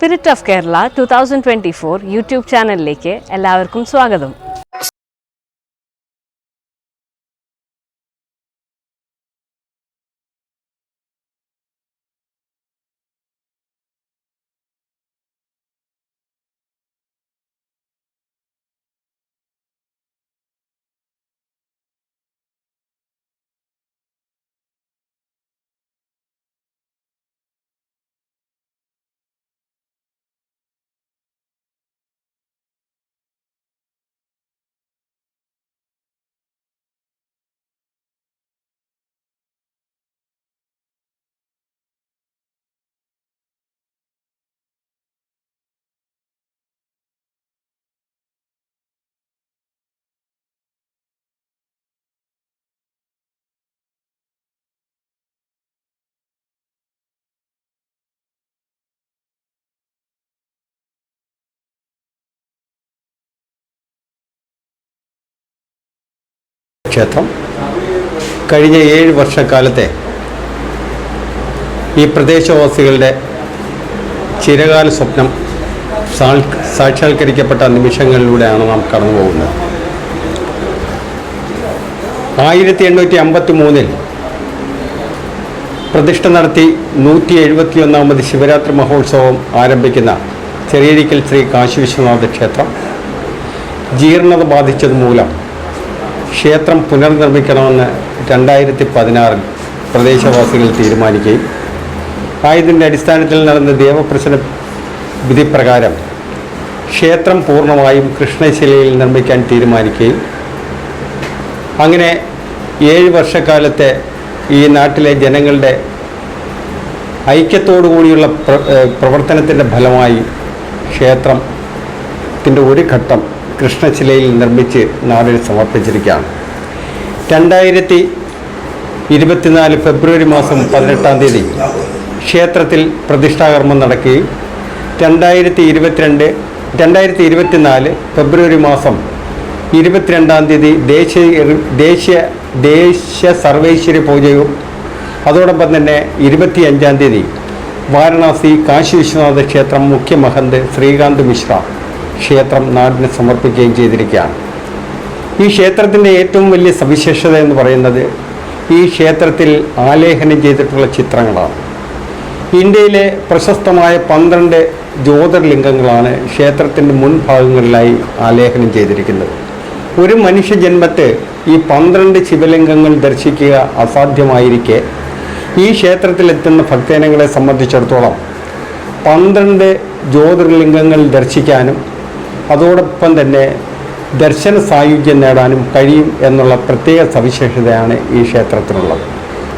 Spirit of Kerala two thousand twenty four YouTube ചാനലിലേക്ക് എല്ലാവർക്കും സ്വാഗതം. ക്ഷേത്രം. കഴിഞ്ഞ ഏഴ് വർഷക്കാലത്തെ ഈ പ്രദേശവാസികളുടെ ചിരകാല സ്വപ്നം സാക്ഷാത്കരിക്കപ്പെട്ട നിമിഷങ്ങളിലൂടെയാണ് നാം കടന്നു പോകുന്നത്. ആയിരത്തി എണ്ണൂറ്റി അമ്പത്തി മൂന്നിൽ പ്രതിഷ്ഠ നടത്തി നൂറ്റി എഴുപത്തി ഒന്നാമത് ശിവരാത്രി മഹോത്സവം ആരംഭിക്കുന്ന ചെറിയരിക്കൽ ശ്രീ കാശി വിശ്വനാഥ ക്ഷേത്രം ജീർണത ബാധിച്ചത് മൂലം ക്ഷേത്രം പുനർനിർമ്മിക്കണമെന്ന് രണ്ടായിരത്തി പതിനാറിൽ പ്രദേശവാസികൾ തീരുമാനിക്കുകയും ആയതിന്റെ അടിസ്ഥാനത്തിൽ നടന്ന ദേവപ്രശ്ന വിധി പ്രകാരം ക്ഷേത്രം പൂർണമായും കൃഷ്ണശിലയിൽ നിർമ്മിക്കാൻ തീരുമാനിക്കുകയും അങ്ങനെ ഏഴ് വർഷക്കാലത്തെ ഈ നാട്ടിലെ ജനങ്ങളുടെ ഐക്യത്തോടു കൂടിയുള്ള പ്ര- പ്രവർത്തനത്തിന്റെ ഫലമായി ക്ഷേത്രത്തിന്റെ ഒരു ഘട്ടം കൃഷ്ണശിലയിൽ നിർമ്മിച്ച് നാടിന് സമർപ്പിച്ചിരിക്കുകയാണ്. രണ്ടായിരത്തി ഇരുപത്തിനാല് ഫെബ്രുവരി മാസം പതിനെട്ടാം തീയതി ക്ഷേത്രത്തിൽ പ്രതിഷ്ഠാകർമ്മം നടക്കുകയും രണ്ടായിരത്തി ഇരുപത്തിരണ്ട് രണ്ടായിരത്തി ഇരുപത്തിനാല് ഫെബ്രുവരി മാസം ഇരുപത്തിരണ്ടാം തീയതി ദേശീയ ദേശീയ ദേശീയ സർവേശ്വരി പൂജയും അതോടൊപ്പം തന്നെ ഇരുപത്തിയഞ്ചാം തീയതി വാരണാസി കാശി വിശ്വനാഥ ക്ഷേത്രം മുഖ്യമഹന്ത് ശ്രീകാന്ത് മിശ്ര ക്ഷേത്രം നാടിന് സമർപ്പിക്കുകയും ചെയ്തിരിക്കുകയാണ്. ഈ ക്ഷേത്രത്തിന്റെ ഏറ്റവും വലിയ സവിശേഷത എന്ന് പറയുന്നത് ഈ ക്ഷേത്രത്തിൽ ആലേഖനം ചെയ്തിട്ടുള്ള ചിത്രങ്ങളാണ്. ഇന്ത്യയിലെ പ്രശസ്തമായ പന്ത്രണ്ട് ജ്യോതിർലിംഗങ്ങളാണ് ക്ഷേത്രത്തിന്റെ മുൻഭാഗങ്ങളിലായി ആലേഖനം ചെയ്തിരിക്കുന്നത്. ഒരു മനുഷ്യജന്മത്തെ ഈ പന്ത്രണ്ട് ശിവലിംഗങ്ങൾ ദർശിക്കുക അസാധ്യമായിരിക്കെ ഈ ക്ഷേത്രത്തിലെത്തുന്ന ഭക്തജനങ്ങളെ സംബന്ധിച്ചിടത്തോളം പന്ത്രണ്ട് ജ്യോതിർലിംഗങ്ങൾ ദർശിക്കാനും അതോടൊപ്പം തന്നെ ദർശന സായുജ്യം നേടാനും കഴിയും എന്നുള്ള പ്രത്യേക സവിശേഷതയാണ് ഈ ക്ഷേത്രത്തിനുള്ളത്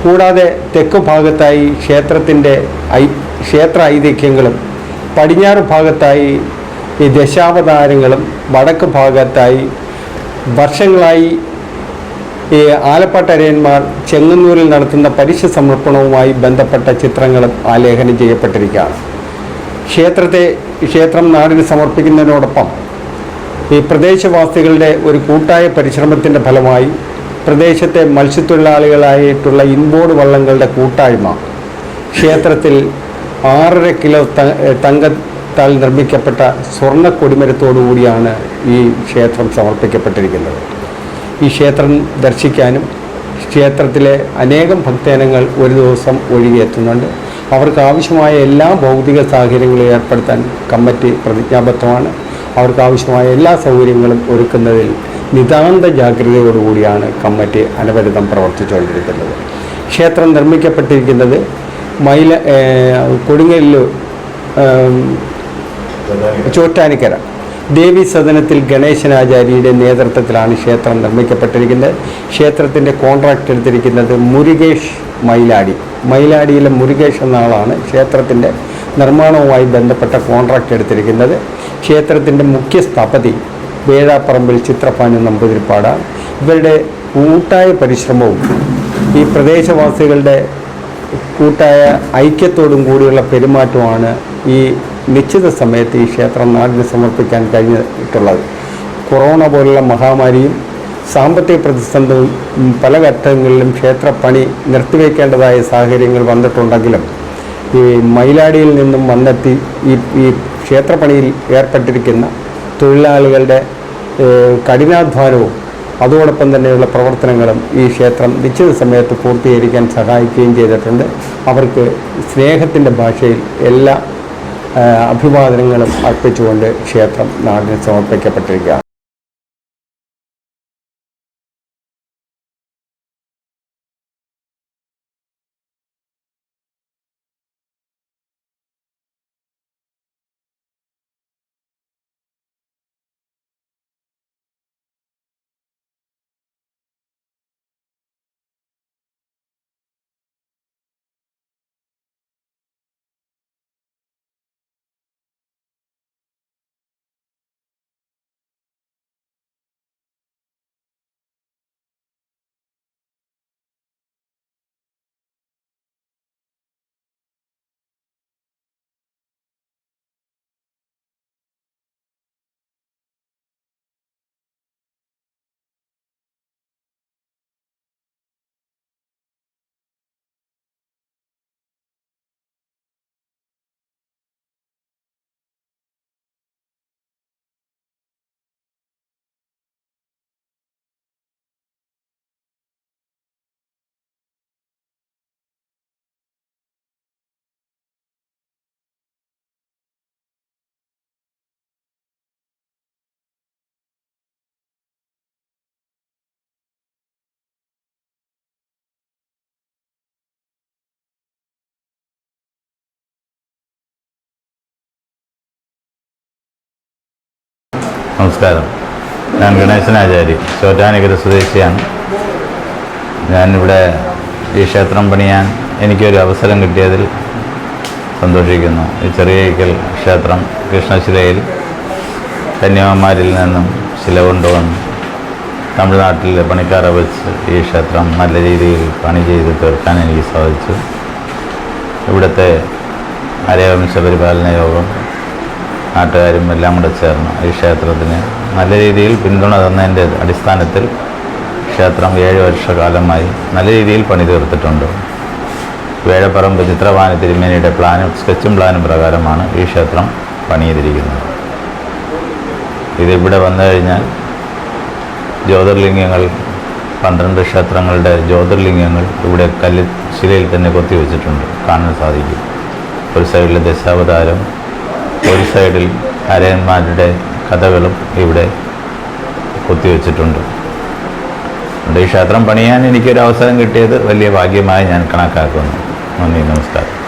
കൂടാതെ തെക്ക് ഭാഗത്തായി ക്ഷേത്രത്തിന്റെ ഐ ക്ഷേത്ര ഐതിഹ്യങ്ങളും പടിഞ്ഞാറ് ഭാഗത്തായി ഈ ദശാവതാരങ്ങളും വടക്ക് ഭാഗത്തായി വർഷങ്ങളായി ഈ ആലപ്പാട്ടരയന്മാർ ചെങ്ങന്നൂരിൽ നടത്തുന്ന പരീക്ഷ സമർപ്പണവുമായി ബന്ധപ്പെട്ട ചിത്രങ്ങളും ആലേഖനം ചെയ്യപ്പെട്ടിരിക്കുകയാണ്. ക്ഷേത്രത്തെ ക്ഷേത്രം നാടിന് സമർപ്പിക്കുന്നതിനോടൊപ്പം ഈ പ്രദേശവാസികളുടെ ഒരു കൂട്ടായ പരിശ്രമത്തിന്റെ ഫലമായി പ്രദേശത്തെ മത്സ്യത്തൊഴിലാളികളായിട്ടുള്ള ഇൻബോർഡ് വള്ളങ്ങളുടെ കൂട്ടായ്മ ക്ഷേത്രത്തിൽ ആറര കിലോ തങ്കത്താൽ നിർമ്മിക്കപ്പെട്ട സ്വർണ കൊടിമരത്തോടുകൂടിയാണ് ഈ ക്ഷേത്രം സമർപ്പിക്കപ്പെട്ടിരിക്കുന്നത്. ഈ ക്ഷേത്രം ദർശിക്കാനും ക്ഷേത്രത്തിലെ അനേകം ഭക്തജനങ്ങൾ ഒരു ദിവസം ഒഴുകിയെത്തുന്നുണ്ട്. അവർക്ക് ആവശ്യമായ എല്ലാ ഭൗതിക സാഹചര്യങ്ങളും ഏർപ്പെടുത്താൻ കമ്മിറ്റി പ്രതിജ്ഞാബദ്ധമാണ്. അവർക്ക് ആവശ്യമായ എല്ലാ സൗകര്യങ്ങളും ഒരുക്കുന്നതിൽ നിതാന്ത ജാഗ്രതയോടുകൂടിയാണ് കമ്മിറ്റി അനവരതം പ്രവർത്തിച്ചുകൊണ്ടിരിക്കുന്നത്. ക്ഷേത്രം നിർമ്മിക്കപ്പെട്ടിരിക്കുന്നത് മൈല കൊടുങ്ങല്ലു ചോറ്റാനിക്കര. ദേവി സദനത്തിൽ ഗണേശനാചാര്യയുടെ നേതൃത്വത്തിലാണ് ക്ഷേത്രം നിർമ്മിക്കപ്പെട്ടിരിക്കുന്നത്. ക്ഷേത്രത്തിന്റെ കോൺട്രാക്ട് എടുത്തിരിക്കുന്നത് മുരുകേഷ് മൈലാടി. മൈലാടിയിലെ മുരുകേഷ് എന്ന ആളാണ് ക്ഷേത്രത്തിന്റെ നിർമ്മാണവുമായി ബന്ധപ്പെട്ട കോൺട്രാക്റ്റ് എടുത്തിരിക്കുന്നത് ക്ഷേത്രത്തിന്റെ മുഖ്യ സ്ഥപതി വേഴാപ്പറമ്പിൽ ചിത്രഭാനു നമ്പൂതിരിപ്പാടാണ് ഇവരുടെ കൂട്ടായ പരിശ്രമവും ഈ പ്രദേശവാസികളുടെ കൂട്ടായ ഐക്യത്തോടും കൂടിയുള്ള പെരുമാറ്റമാണ് ഈ നിശ്ചിത സമയത്ത് ഈ ക്ഷേത്രം നാടിന് സമർപ്പിക്കാൻ കഴിഞ്ഞിട്ടുള്ളത്. കൊറോണ പോലുള്ള മഹാമാരിയും സാമ്പത്തിക പ്രതിസന്ധിയും പല ഘട്ടങ്ങളിലും ക്ഷേത്രപ്പണി നിർത്തിവെക്കേണ്ടതായ സാഹചര്യങ്ങൾ വന്നിട്ടുണ്ടെങ്കിലും ഈ മയിലാടിയിൽ നിന്നും വന്നെത്തി ഈ ഈ ക്ഷേത്രപ്പണിയിൽ ഏർപ്പെട്ടിരിക്കുന്ന തൊഴിലാളികളുടെ കഠിനാധ്വാനവും അതോടൊപ്പം തന്നെയുള്ള പ്രവർത്തനങ്ങളും ഈ ക്ഷേത്രം നിശ്ചിത സമയത്ത് പൂർത്തീകരിക്കാൻ സഹായിക്കുകയും ചെയ്തിട്ടുണ്ട്. അവർക്ക് സ്നേഹത്തിന്റെ ഭാഷയിൽ എല്ലാ അഭിവാദനങ്ങളും അർപ്പിച്ചുകൊണ്ട് ക്ഷേത്രം നാടിന് സമർപ്പിക്കപ്പെട്ടിരിക്കുകയാണ്. നമസ്കാരം. ഞാൻ ഗണേശനാചാരി ചോറ്റാനിക്കര സ്വദേശിയാണ്. ഞാനിവിടെ ഈ ക്ഷേത്രം പണിയാൻ എനിക്കൊരു അവസരം കിട്ടിയതിൽ സന്തോഷിക്കുന്നു. ഈ ചെറിയക്കൽ ക്ഷേത്രം കൃഷ്ണശിലയിൽ കന്യാകുമാരിൽ നിന്നും ശില കൊണ്ടുവന്ന് തമിഴ്നാട്ടിൽ പണിക്കാരെ വെച്ച് ഈ ക്ഷേത്രം നല്ല രീതിയിൽ പണി ചെയ്ത് തീർക്കാൻ എനിക്ക് സാധിച്ചു. ഇവിടുത്തെ അരയവംശ പരിപാലന യോഗം നാട്ടുകാരും എല്ലാം കൂടെ ചേർന്ന് ഈ ക്ഷേത്രത്തിന് നല്ല രീതിയിൽ പിന്തുണ തന്നതിന്റെ അടിസ്ഥാനത്തിൽ ക്ഷേത്രം ഏഴ് വർഷകാലമായി നല്ല രീതിയിൽ പണി തീർത്തിട്ടുണ്ട്. വേഴപ്പറമ്പ് ചിത്രവാന തിരുമേനിയുടെ പ്ലാനും സ്കെച്ചും പ്ലാനും പ്രകാരമാണ് ഈ ക്ഷേത്രം പണിതിരിക്കുന്നത് ഇതിവിടെ വന്നു കഴിഞ്ഞാൽ ജ്യോതിർലിംഗങ്ങൾ പന്ത്രണ്ട് ക്ഷേത്രങ്ങളുടെ ജ്യോതിർലിംഗങ്ങൾ ഇവിടെ കല്ല് ശിലയിൽ തന്നെ കൊത്തിവെച്ചിട്ടുണ്ട് കാണാൻ സാധിക്കും. ഒരു സൈഡിലെ ദശാവതാരം ഒരു സൈഡിൽ അരയന്മാരുടെ കഥകളും ഇവിടെ കൊത്തിവെച്ചിട്ടുണ്ട്. അതുകൊണ്ട് ഈ ക്ഷേത്രം പണിയാൻ എനിക്കൊരു അവസരം കിട്ടിയത് വലിയ ഭാഗ്യമായി ഞാൻ കണക്കാക്കുന്നു. നന്ദി നമസ്കാരം.